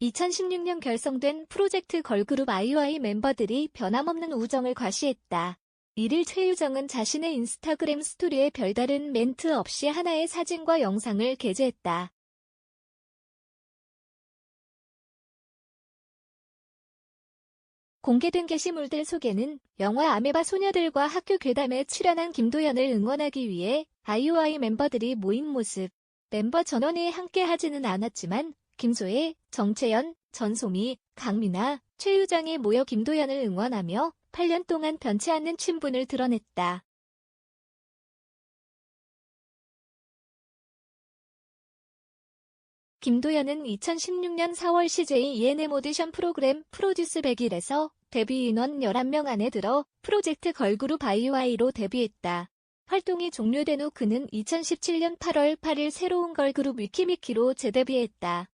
2016년 결성된 프로젝트 걸그룹 아이와이 멤버들이 변함없는 우정을 과시했다. 1일 최유정은 자신의 인스타그램 스토리에 별다른 멘트 없이 하나의 사진과 영상을 게재했다. 공개된 게시물들 속에는 영화 아메바 소녀들과 학교 괴담에 출연한 김도연을 응원하기 위해 아이오아이 멤버들이 모인 모습. 멤버 전원이 함께 하지는 않았지만 김소혜, 정채연, 전소미, 강민아, 최유정이 모여 김도연을 응원하며 8년 동안 변치 않는 친분을 드러냈다. 김도연은 2016년 4월 CJ ENM 오디션 프로그램 프로듀스 100일에서 데뷔 인원 11명 안에 들어 프로젝트 걸그룹 아이와이로 데뷔했다. 활동이 종료된 후 그는 2017년 8월 8일 새로운 걸그룹 위키미키로 재데뷔했다.